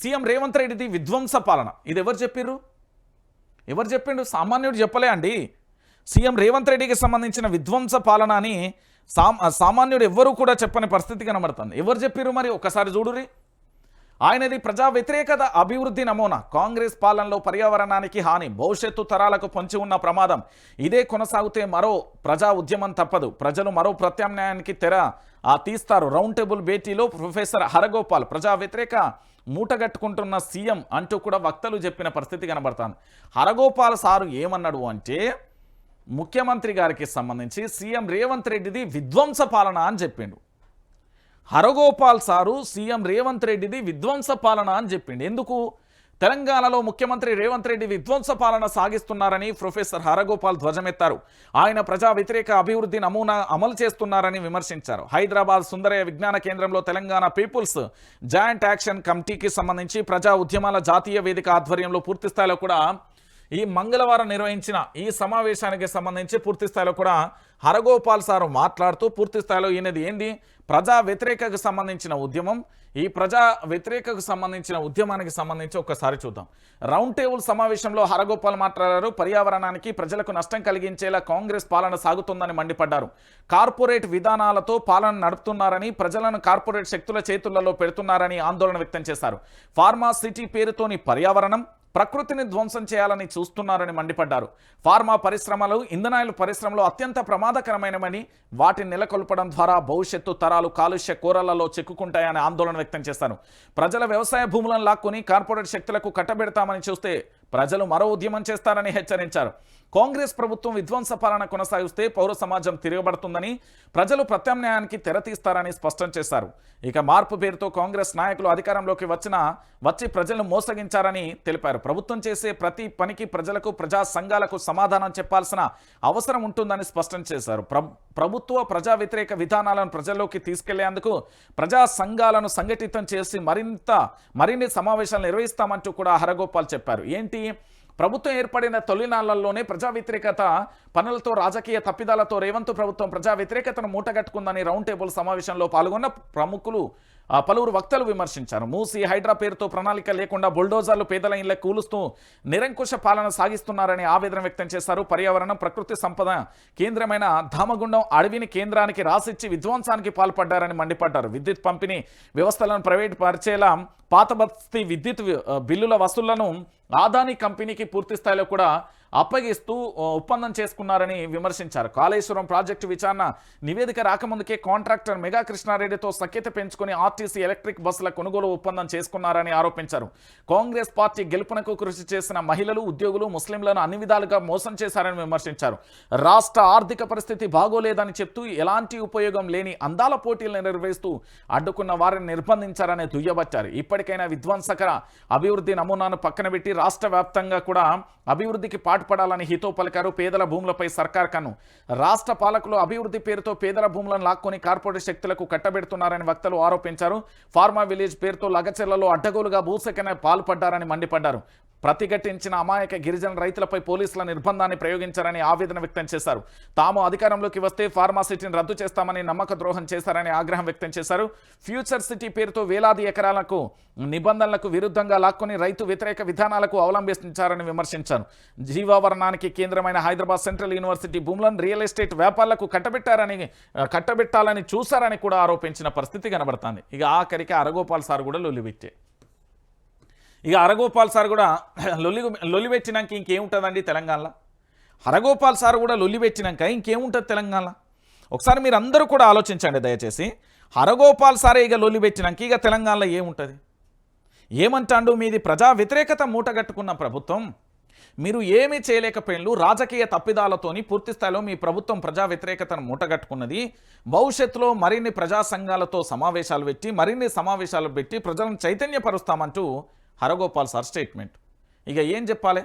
CM Revanth రెడ్డిది విధ్వంస పాలన. ఇది ఎవరు చెప్పిర్రు? ఎవరు చెప్పిండు? సామాన్యుడు చెప్పలే అండి. సీఎం రేవంత్ రెడ్డికి సంబంధించిన విధ్వంస పాలన అని సామాన్యుడు ఎవ్వరూ కూడా చెప్పని పరిస్థితి కనబడుతుంది. ఎవరు చెప్పిర్రు మరి? ఒకసారి చూడురి ఆయనది ప్రజా వ్యతిరేకత అభివృద్ధి నమూనా. కాంగ్రెస్ పాలనలో పర్యావరణానికి హాని భవిష్యత్తు తరాలకు పొంచి ఉన్న ప్రమాదం. ఇదే కొనసాగితే మరో ప్రజా ఉద్యమం తప్పదు. ప్రజలు మరో ప్రత్యామ్నాయానికి తెర ఆ తీస్తారు. రౌండ్ టేబుల్ భేటీలో ప్రొఫెసర్ హరగోపాల్ ప్రజా వ్యతిరేక మూటగట్టుకుంటున్న సీఎం అంటూ కూడా వక్తలు చెప్పిన పరిస్థితి కనబడుతుంది. హరగోపాల్ సారు ఏమన్నాడు అంటే ముఖ్యమంత్రి గారికి సంబంధించి సీఎం రేవంత్ రెడ్డిది విధ్వంస పాలన అని చెప్పిండు. హరగోపాల్ సారు సీఎం రేవంత్ రెడ్డిది విధ్వంస పాలన అని చెప్పిండు. ఎందుకు? తెలంగాణలో ముఖ్యమంత్రి రేవంత్ రెడ్డి విధ్వంస పాలన సాగిస్తున్నారని ప్రొఫెసర్ హరగోపాల్ ధ్వజమెత్తారు. ఆయన ప్రజా వ్యతిరేక అభివృద్ధి నమూనా అమలు చేస్తున్నారని విమర్శించారు. హైదరాబాద్ సుందరయ్య విజ్ఞాన కేంద్రంలో తెలంగాణ పీపుల్స్ జాయింట్ యాక్షన్ కమిటీకి సంబంధించి ప్రజా ఉద్యమాల జాతీయ వేదిక ఆధ్వర్యంలో పూర్తి స్థాయిలో కూడా ఈ మంగళవారం నిర్వహించిన ఈ సమావేశానికి సంబంధించి పూర్తిస్థాయిలో కూడా హరగోపాల్ సారు మాట్లాడుతూ పూర్తిస్థాయిలో ఈయనది ఏంది ప్రజా వ్యతిరేకకు సంబంధించిన ఉద్యమం. ఈ ప్రజా వ్యతిరేకకు సంబంధించిన ఉద్యమానికి సంబంధించి ఒక్కసారి చూద్దాం. రౌండ్ టేబుల్ సమావేశంలో హరగోపాల్ మాట్లాడారు. పర్యావరణానికి ప్రజలకు నష్టం కలిగించేలా కాంగ్రెస్ పాలన సాగుతుందని మండిపడ్డారు. కార్పొరేట్ విధానాలతో పాలన నడుపుతున్నారని ప్రజలను కార్పొరేట్ శక్తుల చేతులలో పెడుతున్నారని ఆందోళన వ్యక్తం చేశారు. ఫార్మా సిటీ పేరుతోని పర్యావరణం ప్రకృతిని ధ్వంసం చేయాలని చూస్తున్నారని మండిపడ్డారు. ఫార్మా పరిశ్రమలు ఇంధనాయిల పరిశ్రమలు అత్యంత ప్రమాదకరమైనవని వాటిని నెలకొల్పడం ద్వారా భవిష్యత్తు తరాలు కాలుష్య కూరలలో చిక్కుకుంటాయని ఆందోళన వ్యక్తం చేశారు. ప్రజల వ్యవసాయ భూములను లాక్కుని కార్పొరేట్ శక్తులకు కట్టబెడతామని చూస్తే ప్రజలు మరో ఉద్యమం చేస్తారని హెచ్చరించారు. కాంగ్రెస్ ప్రభుత్వం విధ్వంస పాలన కొనసాగిస్తే పౌర సమాజం తిరగబడుతుందని ప్రజలు ప్రత్యామ్నాయానికి తెరతీస్తారని స్పష్టం చేశారు. ఇక మార్పు పేరుతో కాంగ్రెస్ నాయకులు అధికారంలోకి వచ్చిన వచ్చి ప్రజలను మోసగించారని తెలిపారు. ప్రభుత్వం చేసే ప్రతి పనికి ప్రజలకు ప్రజా సంఘాలకు సమాధానం చెప్పాల్సిన అవసరం ఉంటుందని స్పష్టం చేశారు. ప్రభుత్వ ప్రజా వ్యతిరేక విధానాలను ప్రజల్లోకి తీసుకెళ్ళేందుకు ప్రజా సంఘాలను సంఘటితం చేసి మరింత మరిన్ని సమావేశాలు నిర్వహిస్తామంటూ కూడా హరగోపాల్ చెప్పారు. ఏంటి? ప్రభుత్వం ఏర్పడిన తొలినాళ్ళలోనే ప్రజా వ్యతిరేకత పనులతో రాజకీయ తప్పిదాలతో రేవంత్ ప్రభుత్వం ప్రజా వ్యతిరేకతను మూటగట్టుకుందని రౌండ్ టేబుల్ సమావేశంలో పాల్గొన్న ప్రముఖులు పలువురు వక్తలు విమర్శించారు. మూసి హైడ్రా పేరుతో ప్రణాళిక లేకుండా బుల్డోజర్లు పేదల ఇళ్ళ కూలుస్తూ నిరంకుశ పాలన సాగిస్తున్నారని ఆవేదన వ్యక్తం చేశారు. పర్యావరణం ప్రకృతి సంపద కేంద్రమైన ధామగుండం అడవిని కేంద్రానికి రాసిచ్చి విధ్వంసానికి పాల్పడ్డారని మండిపడ్డారు. విద్యుత్ పంపిణీ వ్యవస్థలను ప్రైవేట్ పరిచేలా పాత బస్తీ విద్యుత్ బిల్లుల వసూళ్ళను ఆదాని కంపెనీకి పూర్తి స్థాయిలో కూడా అప్పగిస్తూ ఒప్పందం చేసుకున్నారని విమర్శించారు. కాళేశ్వరం ప్రాజెక్టు విచారణ నివేదిక రాకముందుకే కాంట్రాక్టర్ మెగా కృష్ణారెడ్డితో సఖ్యత పెంచుకుని ఆర్టీసీ ఎలక్ట్రిక్ బస్సుల కొనుగోలు ఒప్పందం చేసుకున్నారని ఆరోపించారు. కాంగ్రెస్ పార్టీ గెలుపునకు కృషి చేసిన మహిళలు ఉద్యోగులు ముస్లింలను అన్ని విధాలుగా మోసం చేశారని విమర్శించారు. రాష్ట్ర ఆర్థిక పరిస్థితి బాగోలేదని చెప్తూ ఎలాంటి ఉపయోగం లేని అందాల పోటీలను నిర్వహిస్తూ అడ్డుకున్న వారిని నిర్బంధించారని దుయ్యబట్టారు. ఇప్పటికైనా విధ్వంసకర అభివృద్ధి నమూనాను పక్కన పెట్టి రాష్ట్ర వ్యాప్తంగా కూడా అభివృద్ధికి పాటుపడాలని హితో పలికారు పేదల భూములపై సర్కార్ కన్ను. రాష్ట్ర పాలకులు అభివృద్ధి పేరుతో పేదల భూములను లాక్కొని కార్పొరేట్ శక్తులకు కట్టబెడుతున్నారని వక్తలు ఆరోపించారు. ఫార్మా విలేజ్ పేరుతో లగచెర్లలో అడ్డగోలుగా భూసేకరణ పాల్పడ్డారని మండిపడ్డారు. ప్రతిఘటించిన అమాయక గిరిజన రైతులపై పోలీసుల నిర్బంధాన్ని ప్రయోగించారని ఆవేదన వ్యక్తం చేశారు. తాము అధికారంలోకి వస్తే ఫార్మాసిటీని రద్దు చేస్తామని నమ్మక ద్రోహం చేశారని ఆగ్రహం వ్యక్తం చేశారు. ఫ్యూచర్ సిటీ పేరుతో వేలాది ఎకరాలకు నిబంధనలకు విరుద్ధంగా లాక్కొని రైతు వ్యతిరేక విధానాలకు అవలంబించారని విమర్శించారు. జీవావరణానికి కేంద్రమైన హైదరాబాద్ సెంట్రల్ యూనివర్సిటీ భూములను రియల్ ఎస్టేట్ వ్యాపారులకు కట్టబెట్టారని కట్టబెట్టాలని చూశారని కూడా ఆరోపించిన పరిస్థితి కనబడుతుంది. ఇక ఆఖరికి అరగోపాల్ సార్ కూడా లొలివిచ్చే ఇక హరగోపాల్ సార్ కూడా లొల్లి లొల్లి పెట్టినాక ఇంకేముంటుందండి తెలంగాణలో? హరగోపాల్ సార్ కూడా లొల్లి పెట్టినాక ఇంకేముంటుంది తెలంగాణలో? ఒకసారి మీరు అందరూ కూడా ఆలోచించండి దయచేసి. హరగోపాల్ సారే ఇక లొల్లి పెట్టినాక ఇక తెలంగాణలో ఏముంటుంది? ఏమంటాండు మీది ప్రజా వ్యతిరేకత మూటగట్టుకున్న ప్రభుత్వం? మీరు ఏమీ చేయలేకపోయినలు రాజకీయ తప్పిదాలతోని పూర్తి స్థాయిలో మీ ప్రభుత్వం ప్రజా వ్యతిరేకతను మూటగట్టుకున్నది భవిష్యత్తులో మరిన్ని ప్రజా సంఘాలతో సమావేశాలు పెట్టి మరిన్ని సమావేశాలు పెట్టి ప్రజలను చైతన్యపరుస్తామంటూ హరగోపాల్ సార్ స్టేట్మెంట్. ఇక ఏం చెప్పాలి?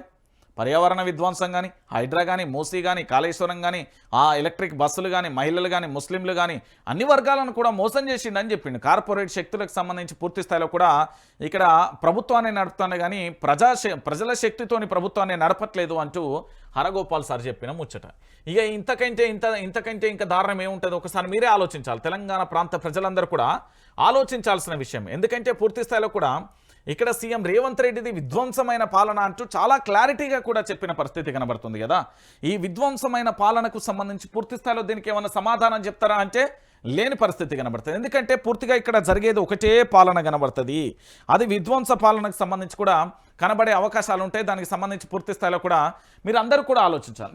పర్యావరణ విధ్వంసం కానీ హైడ్రా కానీ మూసీ కానీ కాళేశ్వరం కానీ ఆ ఎలక్ట్రిక్ బస్సులు కానీ మహిళలు కానీ ముస్లింలు కానీ అన్ని వర్గాలను కూడా మోసం చేసిండని చెప్పిండు. కార్పొరేట్ శక్తులకు సంబంధించి పూర్తి స్థాయిలో కూడా ఇక్కడ ప్రభుత్వాన్ని నడుపుతాను కానీ ప్రజా శ- ప్రజల శక్తితోని ప్రభుత్వాన్ని నడపట్లేదు అంటూ హరగోపాల్ సార్ చెప్పిన ముచ్చట. ఇక ఇంతకంటే ఇంత ఇంతకంటే ఇంకా దారుణం ఏముంటుంది? ఒకసారి మీరే ఆలోచించాలి. తెలంగాణ ప్రాంత ప్రజలందరూ కూడా ఆలోచించాల్సిన విషయం. ఎందుకంటే పూర్తి స్థాయిలో కూడా ఇక్కడ సీఎం రేవంత్ రెడ్డిది విధ్వంసమైన పాలన అంటూ చాలా క్లారిటీగా కూడా చెప్పిన పరిస్థితి కనబడుతుంది కదా. ఈ విధ్వంసమైన పాలనకు సంబంధించి పూర్తి స్థాయిలో దీనికి ఏమైనా సమాధానం చెప్తారా అంటే లేని పరిస్థితి కనబడుతుంది. ఎందుకంటే పూర్తిగా ఇక్కడ జరిగేది ఒకటే పాలన కనబడుతుంది. అది విధ్వంస పాలనకు సంబంధించి కూడా కనబడే అవకాశాలు ఉంటాయి. దానికి సంబంధించి పూర్తి స్థాయిలో కూడా మీరు అందరూ కూడా ఆలోచించాలి.